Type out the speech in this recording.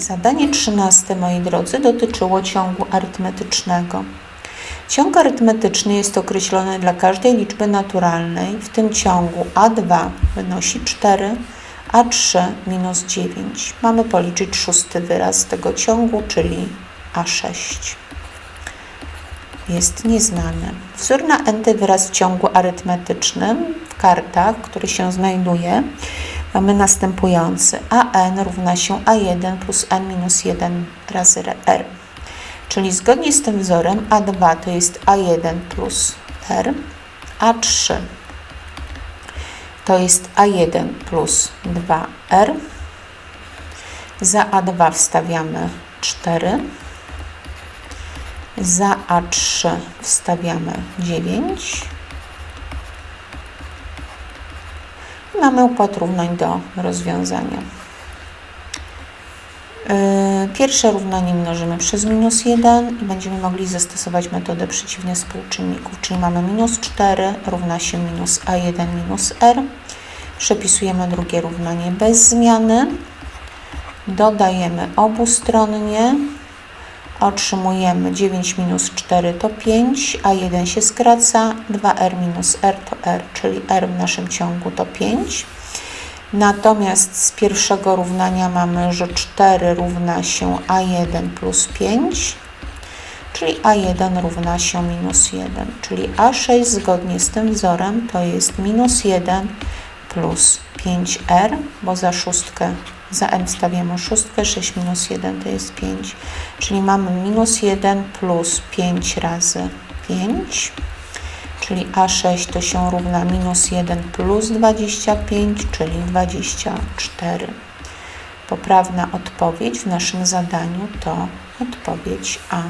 Zadanie trzynaste, moi drodzy, dotyczyło ciągu arytmetycznego. Ciąg arytmetyczny jest określony dla każdej liczby naturalnej. W tym ciągu A2 wynosi 4, A3 minus 9. Mamy policzyć szósty wyraz tego ciągu, czyli A6. Jest nieznany. Wzór na n wyraz w ciągu arytmetycznym w kartach, który się znajduje, mamy następujący. AN równa się A1 plus n minus 1 razy r. Czyli zgodnie z tym wzorem A2 to jest A1 plus R, A3 to jest A1 plus 2R. Za A2 wstawiamy 4. Za A3 wstawiamy 9. Mamy układ równań do rozwiązania. Yy, Pierwsze równanie mnożymy przez minus 1 i będziemy mogli zastosować metodę przeciwnych współczynników, czyli mamy minus 4 równa się minus a1 minus r. Przepisujemy drugie równanie bez zmiany. Dodajemy obustronnie. Otrzymujemy 9 minus 4 to 5, a 1 się skraca, 2r minus r to r, czyli r w naszym ciągu to 5. Natomiast z pierwszego równania mamy, że 4 równa się a1 plus 5, czyli a1 równa się minus 1, czyli a6 zgodnie z tym wzorem to jest minus 1 plus 5r, bo za szóstkę, za n stawiamy szóstkę, 6 minus 1 to jest 5, czyli mamy minus 1 plus 5 razy 5, czyli A6 to się równa minus 1 plus 25, czyli 24. Poprawna odpowiedź w naszym zadaniu to odpowiedź A.